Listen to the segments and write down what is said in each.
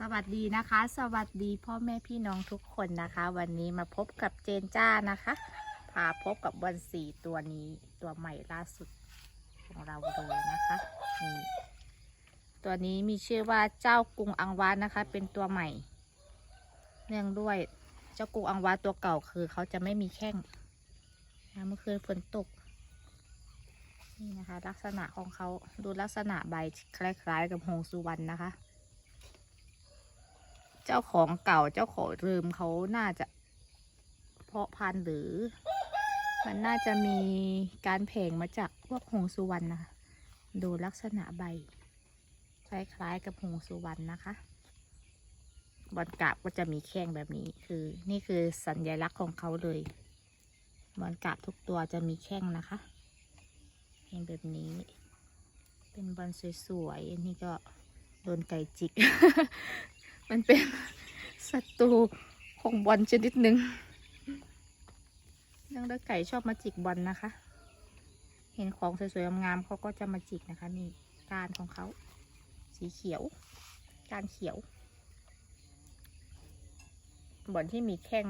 สวัสดีนะคะ สวัสดีพ่อแม่พี่น้องทุกคนนะคะ วันนี้มาพบกับเจนจ้านะคะพาพบกับบอลสีตัวนี้ตัวใหม่ล่าสุดของเราเลยนะคะนี่ตัวนี้มีชื่อว่าเจ้ากรุงอังวานนะคะ เป็นตัวใหม่ เนื่องด้วยเจ้ากรุงอังวานตัวเก่าคือเขาจะไม่มีแข้งนะเมื่อคืนฝนตกนี่นะคะ ลักษณะของเขาดูลักษณะใบคล้าย ๆ กับหงสุวรรณนะคะ เจ้าของเก่าเจ้าของเดิมเขาน่าจะ เพาะพันธุ์หรือ มันน่าจะมีการแผงมาจากพวกหงสุวรรณนะคะดูลักษณะใบ คล้ายๆกับหงสุวรรณนะคะบอลกาบก็จะมีแข้งแบบนี้คือ นี่คือสัญลักษณ์ของเขาเลยบอลกาบทุกตัวจะมีแข้งนะคะแข้งแบบนี้ เป็นบอลสวยๆอันนี้ก็โดนไก่จิก มันเป็นศัตรูของบอลชนิดหนึ่งเรื่องแล้วไก่ชอบมาจิกบอลนะคะ เห็นของสวยๆงามๆเขาก็จะมาจิกนะคะนี่การของเขา สีเขียวการเขียว บอลที่มีแข้ง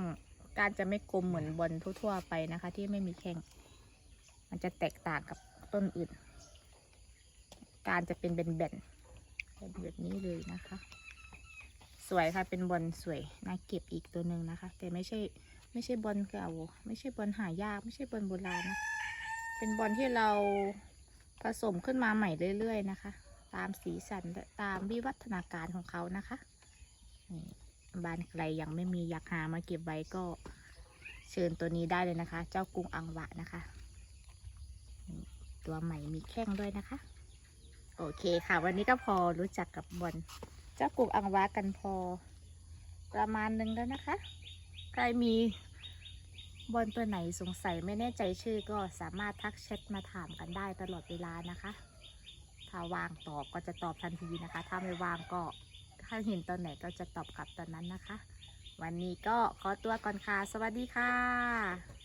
การจะไม่กลมเหมือนบอลทั่วๆไปนะคะ ที่ไม่มีแข้ง มันจะแตกต่างกับต้นอื่น การจะเป็นแบนๆเป็นแบบนี้เลยนะคะ สวยค่ะ เป็นบอลสวยน่าเก็บอีกตัวหนึ่งนะคะ แต่ไม่ใช่ไม่ใช่บอลเก่าไม่ใช่บอลหายาก ไม่ใช่บอลโบราณนะ เป็นบอลที่เราผสมขึ้นมาใหม่เรื่อยๆนะคะ ตามสีสันและตามวิวัฒนาการของเขานะคะนี่บ้านใครยังไม่มีอยากหามาเก็บไว้ก็เชิญตัวนี้ได้เลยนะคะ เจ้ากรุงอังวะนะคะ ตัวใหม่มีแข้งด้วยนะคะ โอเคค่ะ วันนี้ก็พอรู้จักกับบอล เจ้ากลุ่มอังวากันพอ ประมาณหนึงแล้วนะคะ ใครมีบอลตัวไหนสงสัยไม่แน่ใจชื่อก็สามารถทักแชทมาถามกันได้ตลอดเวลานะคะ ถ้าวางตอบก็จะตอบทันทีนะคะ ถ้าไม่วางก็ถ้าเห็นตอนไหนก็จะตอบกลับตอนนั้นนะคะ วันนี้ก็ขอตัวก่อนค่ะ สวัสดีค่ะ